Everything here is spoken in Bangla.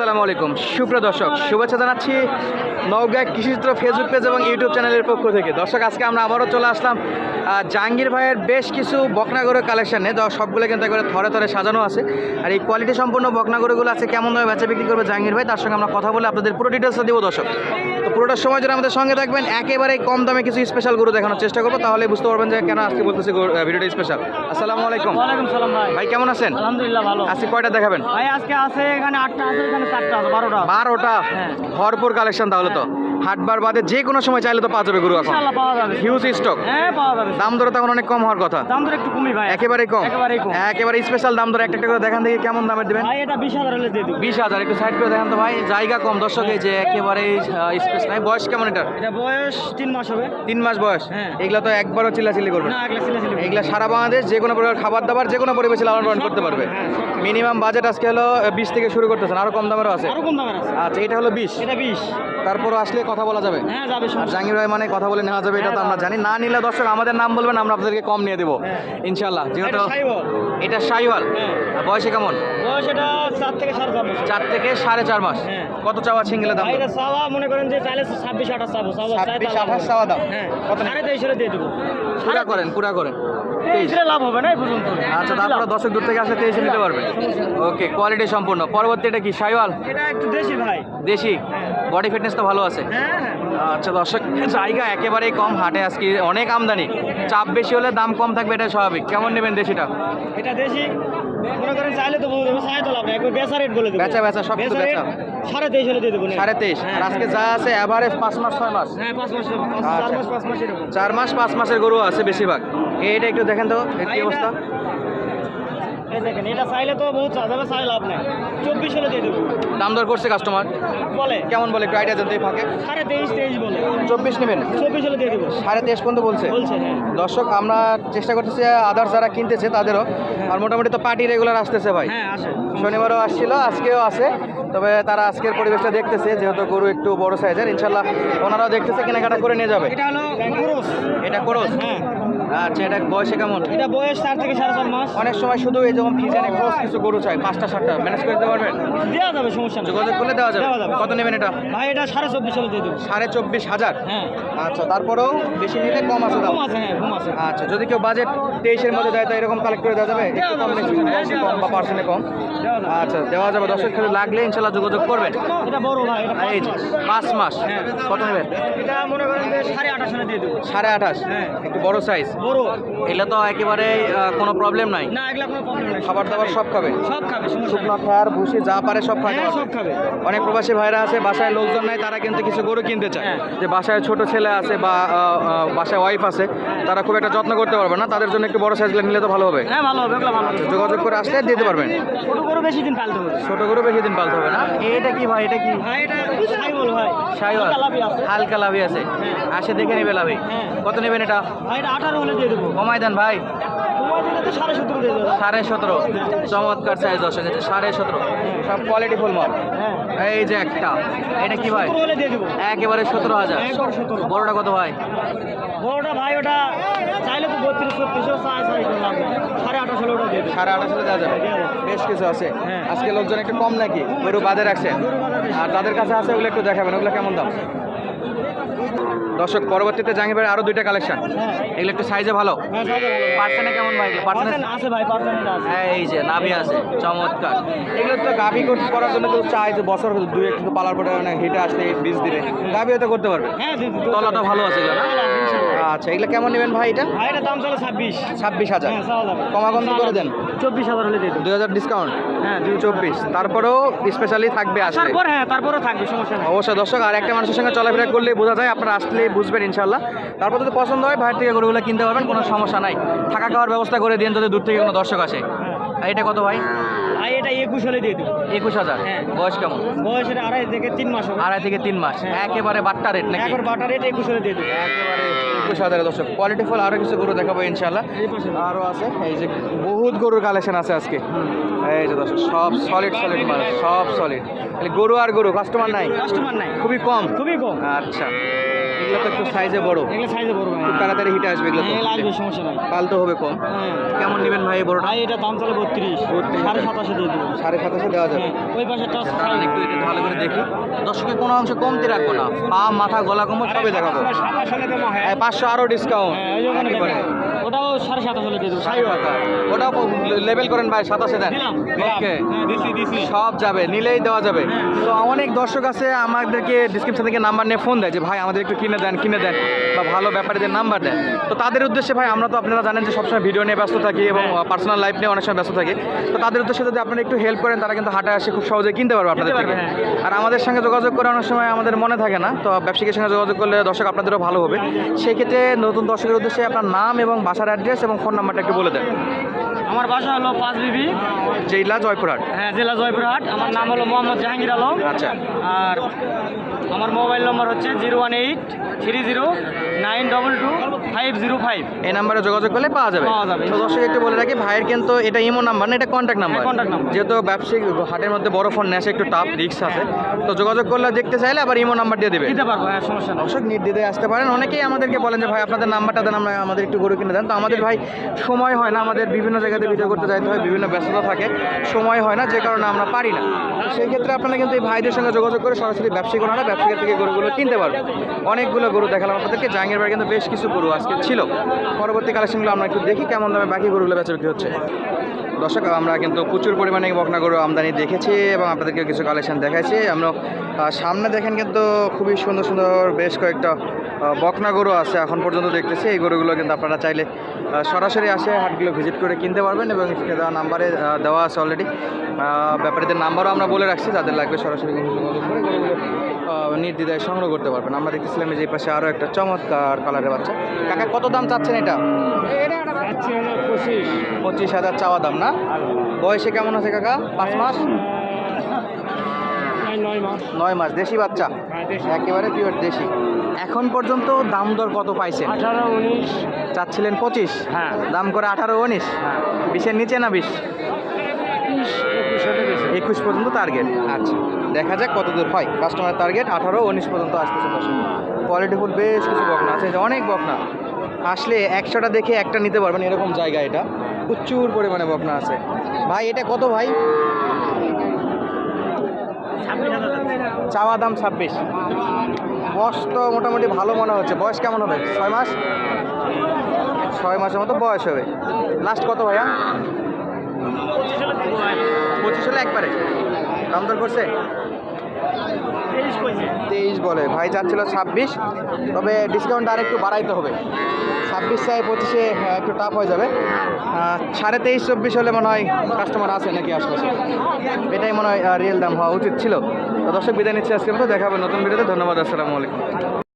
আসসালামু আলাইকুম। সুপ্রিয় দর্শক শুভেচ্ছা জানাচ্ছি নওগাঁ কৃষিচিত্র ফেসবুক পেজ এবং ইউটিউব চ্যানেলের পক্ষ থেকে। দর্শক আজকে আমরা আবারও চলে আসলাম জাহাঙ্গীর ভাইয়ের বেশ কিছু বকনাগরের কালেকশানে তো সবগুলো কিন্তু একবারে থরে থরে সাজানো আছে। আর এই কোয়ালিটি সম্পূর্ণ বকনাগরগুলো আছে কেমন দামে বেচা বিক্রি করবে জাহাঙ্গীর ভাই? তার সঙ্গে আমরা কথা বলে আপনাদের পুরো ডিটেলসটা দেবো দর্শক। তো পুরোটার সময় যেন আমাদের সঙ্গে থাকবেন। একেবারে কম দামে কিছু স্পেশাল গরু দেখানোর চেষ্টা করব। তাহলে বুঝতে পারবেন যে কেন আজকে বলতেছি ভিডিওটা স্পেশাল আসসালামু আলাইকুম। ভাই কেমন আছেন? আলহামদুলিল্লাহ ভালো। আজকে কয়টা দেখাবেন? ভাই আজকে আছে এখানে আটটা আছে এখানে চারটা বারোটা বারোটা? হ্যাঁ। ভরপুর কালেকশন তাহলে তো। হাটবার বাদে যে কোনো সময় চাইলে তো পাওয়া যাবে গরু এখন। ইনশাআল্লাহ পাওয়া যাবে। হিউজ স্টক হ্যাঁ পাওয়া যাবে। দাম দরে তখন অনেক কম হওয়ার কথা। দাম তো একটু কমই ভাই। একেবারে কম। কম। একেবারে স্পেশাল দাম দরে একটা একটা করে দেখান দেখি কেমন দামের দিবেন। ভাই এটা বিশ হাজার হলে দিয়ে দিব। বিশ হাজার একটু সাইড করে দেখান তো ভাই। জায়গা কম দর্শক এই যে একেবারে স্পেস নাই। বয়স কেমন এটার? এটা বয়স তিন মাস হবে। তিন মাস বয়স। হ্যাঁ। এগুলা তো একবারও চিল্লাচিল্লি করবে না ছিলে ছিলে এগুলা সারা বাংলাদেশ যে কোনো প্রকার খাবার দাবার যে কোনো পরিবেশে লালন পালন করতে পারবে। হ্যাঁ, মিনিমাম বাজেট আজকে হলো বিশ থেকে শুরু করতেছেন। আরও কম দামেরও আছে। আরও কম দামের আছে। আচ্ছা এটা হলো বিশ। এটা বিশ। তারপরও আসলে কথা বলা যাবে? হ্যাঁ যাবে আর জাহাঙ্গীর ভাই মানে কথা বলে নেওয়া যাবে এটা তো আমরা জানি। না নিলে দর্শক আমাদের নাম বলবেন আমরা আপনাদেরকে কম নিয়ে দেবো। হ্যাঁ। ইনশাল্লাহ যেহেতু এটা। সাইওয়াল হ্যাঁ। বয়সে কেমন? বয়স এটা চার থেকে সাড়ে চার চার থেকে সাড়ে চার মাস। হ্যাঁ। কত চাওয়া সিঙ্গেলের দাম? এটা চাওয়া মনে করেন যে চাইলে ছাব্বিশ আঠাশ চাবো চাবো ছাব্বিশ আঠাশ চাওয়া দাম। হ্যাঁ। কত সাড়ে দিয়ে দেবো। পুরা করেন পুরা করেন। লাভ হবে না পর্যন্ত। আচ্ছা তারপরে দর্শক দূর থেকে আসলে তেইশে নিতে পারবে। ওকে কোয়ালিটি সম্পূর্ণ। পরবর্তী এটা কি এটা একটু দেশি ভাই। দেশি? বডি ফিটনেস তো ভালো আছে। হ্যাঁ হ্যাঁ। আচ্ছা দর্শক জায়গা একেবারেই কম হাটে আজকে অনেক আমদানি। চাপ বেশি হলে দাম কম থাকবে এটা স্বাভাবিক। কেমন নেবেন দেশিটা? এটা দেশি মনে করেন চাইলে তো বলব দেবো চাই তো লাভ একবার বেচা রেট বলে দেবো। বেচা বেচা সব কিছু বেচা বেচা। সাড়ে তেইশ হলে দিয়ে দেবো সাড়ে তেইশ। আর আজকে যা আছে অ্যাভারেজ পাঁচ মাস ছয় মাস। হ্যাঁ পাঁচ মাস আচ্ছা। চার মাস পাঁচ মাস চার মাস পাঁচ মাসের গরু আছে বেশিরভাগ। এইটা একটু দেখেন তো কি অবস্থা? এই দেখেন এটা চাইলে তো বহুত চা যাবে চাই লাভ নেই। চব্বিশ হলে দিয়ে দেবো। দাম দর করছে কাস্টমার বলে। কেমন বলে একটু আইডিয়া ফাঁকে। সাড়ে তেইশ তেইশ বলে। চব্বিশ নেবেন? চব্বিশ হলে দিয়ে দেবো। সাড়ে তেইশ পর্যন্ত বলছে? বলছে হ্যাঁ। দর্শক আমরা চেষ্টা করতেছি আদার্স যারা কিনতেছে তাদেরও। আর মোটামুটি তো পার্টি রেগুলার আসতেছে ভাই। হ্যাঁ আসে। শনিবারও আসছিল আজকেও আছে। তবে তারা আজকের পরিবেশটা দেখতেছে যেহেতু গরু একটু বড় সাইজের ইনশাল্লাহ ওনারাও দেখতেছে কেনাকাটা করে নিয়ে যাবে। এটা হলো এটা করস? হ্যাঁ। আচ্ছা এটা বয়সে কেমন? এটা বয়স চার থেকে সাড়ে চার মাস। অনেক সময় শুধু এই যেমন ফিজানে ক্রস কিছু গরু চাই পাঁচটা সাতটা ম্যানেজ করে দিতে পারবেন? দেওয়া যাবে সমস্যা নেই। যোগাযোগ করলে দেওয়া যাবে? কত নেবেন এটা? ভাই এটা সাড়ে চব্বিশ হলে দিয়ে দেবো। সাড়ে চব্বিশ হাজার? হ্যাঁ। আচ্ছা তারপরেও বেশি নিলে কম আছে দাম কম আছে হ্যাঁ কম আছে। আচ্ছা যদি কেউ বাজেট তেইশের মধ্যে দেয় তো এরকম কালেক্ট করে দেওয়া যাবে? একটু কম বা পার্সেন্টে কম? আচ্ছা দেওয়া যাবে। দর্শক খেলে লাগলে ইনশাল্লাহ যোগাযোগ করবেন। এটা বড় ভাই এটা পাঁচ মাস। হ্যাঁ। কত নেবেন? এটা মনে করেন সাড়ে আঠাশ দিয়ে দেবো। সাড়ে আঠাশ? হ্যাঁ। একটু বড় সাইজ বড়? এগুলো তো একেবারে কোনো প্রবলেম নাই। না এগুলা কোনো প্রবলেম নেই। খাবার দাবার সব খাবে? সব খাবে শুকনো। খায়ার ভুসি যা পারে সব খায় হ্যাঁ সব খাবে। অনেক প্রবাসী ভাইরা আছে বাসায় লোকজন নাই তারা কিন্তু কিছু গরু কিনতে চায়। হ্যাঁ। যে বাসায় ছোট ছেলে আছে বা বাসায় ওয়াইফ আছে তারা খুব একটা যত্ন করতে পারবে না। তাদের জন্য একটু বড় সাইজগুলো নিলে তো ভালো হবে। হ্যাঁ ভালো হবে ভালো যোগাযোগ করে আসলে দিতে পারবেন। ছোট করে বেশি দিন পালতে হবে। ছোট গরু বেশি দিন পালতে হবে না? এটা কি ভাই এটা কি? ভাই এটা সাই বল ভাই। সাইওয়াল হালকা লাভি আছে। আসে দেখে নেবে লাভি হ্যাঁ। কত নেবেন এটা? ভাই এটা আঠারো হলে দিয়ে দেবো। কমাই দেন ভাই। তোমার দিলে তো সাড়ে সতেরো চমৎকার সাইজ সাড়ে সতেরো। সব কোয়ালিটি ফুল মাল হ্যাঁ। এই যে একটা এটা কি ভাই? একেবারে সতেরো হাজার। সতেরো। বড়টা কত ভাই? বড়টা ভাই ওটা চাইলে তো বত্রিশ ছত্রিশও। সাড়ে আঠাশ হলে ওটা সাড়ে আঠাশ দেওয়া দেওয়া যাবে। বেশ কিছু আছে। হ্যাঁ। আজকে লোকজন একটু কম নাকি? ওই গরু বাদে রাখছেন আর তাদের কাছে আছে ওগুলো একটু দেখাবেন। ওগুলো কেমন দাম? দর্শক পরবর্তীতে জাহাঙ্গীর আরও দুইটা কালেকশন এগুলো একটু সাইজে ভালো। হ্যাঁ পার্সেন্টে কেমন ভাই? পার্সেন্ট আছে ভাই হ্যাঁ এই যে নাভি আছে চমৎকার। এগুলো তো গাভি করার জন্য তো চাই যে বছর দুই একটু পালার পরে মানে হিটে আসলে বীজ দিলে। গাভি হয়তো করতে পারবে। হ্যাঁ তলাটা ভালো আছে এগুলো আচ্ছা এগুলো কেমন নেবেন ভাই এটা? ভাই এটার দাম চলে ছাব্বিশ। ছাব্বিশ হাজার। হ্যাঁ কমাকম করে দেন। চব্বিশ হাজার হলে দিয়ে দুই হাজার ডিসকাউন্ট হ্যাঁ চব্বিশ। তারপরেও স্পেশালি থাকবে আসলে তারপর হ্যাঁ তারপরও থাকবে সমস্যা অবশ্যই দর্শক আর একটা মানুষের সঙ্গে চলাফেরা করলে বোঝা যায় আপনারা আসলে বুঝবেন ইনশাল্লাহ তারপর যদি পছন্দ হয় বাইরে থেকে গরুগুলো কিনতে পারবেন কোনো সমস্যা নাই। থাকা খাওয়ার ব্যবস্থা করে দিন যদি দূর থেকে কোনো দর্শক আসে। এটা কত ভাই? ভাই এটা একুশ হলে দিয়ে দেবো। একুশ হাজার? হ্যাঁ। বয়স কেমন? বয়স এটা আড়াই থেকে তিন মাস হবে। আড়াই থেকে তিন মাস। হ্যাঁ। একেবারে বাট্টা রেট নাকি? একবার বাটার রেট একুশ হলে দিয়ে দেবো। একেবারে একুশ হাজার দর্শক। কোয়ালিটি ফুল আরও কিছু গরু দেখাবো ইনশাল্লাহ আরও আছে। এই যে বহুত গরুর কালেকশন আছে আজকে। এই যে দর্শক সব সলিড সলিড মাল সব সলিড গরু আর গরু কাস্টমার নাই? কাস্টমার নাই। খুবই কম? খুবই কম। আচ্ছা। এগুলো তো একটু সাইজে বড়। এগুলো সাইজে বড় ভাই। তাড়াতাড়ি হিটে আসবে এগুলো তো। সমস্যা নাই। পালতে হবে কম। হ্যাঁ। কেমন নেবেন ভাই ভাই এটা দাম চলে বত্রিশ। সাড়ে সাতাশে দিয়ে দেবো সাড়ে সাতাশে দেওয়া যাবে। হ্যাঁ ওই পাশেরটা একটু এটা ভালো করে দেখি। দর্শকের কোনো অংশ কমতি রাখব না। পা মাথা গলা কোমর সবই দেখাবো। হ্যাঁ, পাঁচশো আরও ডিসকাউন্ট হ্যাঁ ওই ওখানে দেখেন। ওটাও সাড়ে সাতাশে দিয়ে দেবো। সাই কথা ওটাও লেভেল করেন ভাই সাতাশে দেন। ওকে হ্যাঁ দিছি দিছি। সব যাবে নিলেই দেওয়া যাবে। তো অনেক দর্শক আছে আমাদেরকে ডিসক্রিপশন থেকে নাম্বার নিয়ে ফোন দেয় যে ভাই আমাদের একটু কিনে দেন কিনে দেন। বা ভালো ব্যাপারীদের নাম্বার দেন তো তাদের উদ্দেশ্যে ভাই আমরা তো আপনারা জানেন যে সবসময় ভিডিও নিয়ে ব্যস্ত থাকি এবং পার্সোনাল লাইফ নিয়ে অনেক সময় ব্যস্ত থাকি। তো তাদের উদ্দেশ্যে যদি আপনারা একটু হেল্প করেন তারা কিন্তু হাটে আসে খুব সহজে কিনতে পারবে আপনাদের থেকে। হ্যাঁ। আর আমাদের সঙ্গে যোগাযোগ করে অনেক সময় আমাদের মনে থাকে না তো ব্যবসায়ীর সঙ্গে যোগাযোগ করলে দর্শক আপনাদেরও ভালো হবে। সেই ক্ষেত্রে নতুন দর্শকের উদ্দেশ্যে আপনার নাম এবং বাসার অ্যাড্রেস এবং ফোন নাম্বারটা একটু বলে দেন। আমার বাসা হলো পাঁচ বিবি। জেলা জয়পুরহাট। হ্যাঁ জেলা জয়পুরহাট। আমার নাম হলো মোহাম্মদ জাহাঙ্গীর আলম। আচ্ছা। আর আমার মোবাইল নম্বর হচ্ছে zero one eight three zero nine double two five zero five. এই নাম্বারে যোগাযোগ করলে পাওয়া যাবে। পাওয়া যাবে। তো দর্শক একটু বলে রাখি ভাইয়ের কিন্তু এটা ইমো নাম্বার না এটা কন্ট্যাক্ট নাম্বার। contact number। যেহেতু ব্যবসায়িক হাটের মধ্যে বড় ফোন নেশে একটু টাফ রিক্স আছে। তো যোগাযোগ করলে দেখতে চাইলে আবার ইমো নাম্বার দিয়ে দেবে। দিতে পারব হ্যাঁ সমস্যা দর্শক আসতে পারেন। অনেকেই আমাদেরকে বলেন যে ভাই আপনাদের নাম্বারটা দেন আমরা আমাদের একটু গরু কিনে দেন। তো আমাদের ভাই সময় হয় না আমাদের বিভিন্ন জায়গাতে ভিডিও করতে যাইতে হয় বিভিন্ন ব্যস্ততা থাকে। সময় হয় না যে কারণে আমরা পারি না। সেই ক্ষেত্রে আপনারা কিন্তু এই ভাইদের সঙ্গে যোগাযোগ করে সরাসরি ব্যবসায়িক ওনারা ব্যবসায়ীর থেকে গরুগুলো কিনতে পারবেন অনেকগুলো গরু দেখালাম আপনাদেরকে। জাঙ্গের বাড়ি কিন্তু বেশ কিছু গরু আজকে ছিল। পরবর্তী কালেকশনগুলো আমরা একটু দেখি কেমন দামে বাকি গরুগুলো বেচা বিক্রি হচ্ছে। দর্শক, আমরা কিন্তু প্রচুর পরিমাণে বকনা গরু আমদানি দেখেছি এবং আপনাদেরকে কিছু কালেকশন দেখাইছি। আমরা সামনে দেখেন কিন্তু খুবই সুন্দর সুন্দর বেশ কয়েকটা বকনা গরু আছে এখন পর্যন্ত দেখতেছি। এই গরুগুলো কিন্তু আপনারা চাইলে সরাসরি আসে হাটগুলো ভিজিট করে কিনতে পারবেন এবং দেওয়া নাম্বারে দেওয়া আছে অলরেডি ব্যাপারীদের নাম্বারও আমরা বলে রাখছি, যাদের লাগবে সরাসরি যোগাযোগ নির্দ্বিধায় সংগ্রহ করতে পারবেন। আমরা দেখতেছিলাম যে এই পাশে আরও একটা চমৎকার কালারের বাচ্চা। কাকা, কত দাম চাচ্ছেন এটা পঁচিশ। পঁচিশ হাজার চাওয়া দাম না? বয়সে কেমন আছে কাকা? পাঁচ মাস? নয় মাস। দেশি বাচ্চা? একেবারে পিওর দেশি। এখন পর্যন্ত দাম দর কত পাইছে আঠারো উনিশ। চাচ্ছিলেন পঁচিশ। হ্যাঁ। দাম করে আঠারো উনিশ। বিশের নিচে না বিশ? একুশ পর্যন্ত টার্গেট আচ্ছা দেখা যাক কত দূর হয়। কাস্টমার টার্গেট আঠারো উনিশ পর্যন্ত আসতেছে দর্শক। কোয়ালিটি ফুল বেশ কিছু বকনা আছে। অনেক বকনা। আসলে একশোটা দেখে একটা নিতে পারবেন, এরকম জায়গা এটা। প্রচুর পরিমাণে বকনা আছে। ভাই, এটা কত ভাই? চাওয়া দাম ছাব্বিশ। বয়স তো মোটামুটি ভালো মনে হচ্ছে। বয়স কেমন হবে? ছয় মাস? ছয় মাসের মতো বয়স হবে। লাস্ট কত ভাইয়া? পঁচিশ হলে একবারে। দাম দর করছে? তেইশ বলে। ভাই চাচ্ছিল ছাব্বিশ, তবে ডিসকাউন্ট আর একটু বাড়াইতে হবে। ছাব্বিশ চাই পঁচিশে একটু টাফ হয়ে যাবে। সাড়ে তেইশ, চব্বিশ হলে মনে হয় কাস্টমার আছে নাকি আশপাশে? এটাই মনে হয় রিয়েল দাম হওয়া উচিত ছিল। তো দর্শক, বিদায় নিচ্ছে আজকে মতো। দেখাবো নতুন ভিডিওতে। ধন্যবাদ, আসসালামু আলাইকুম।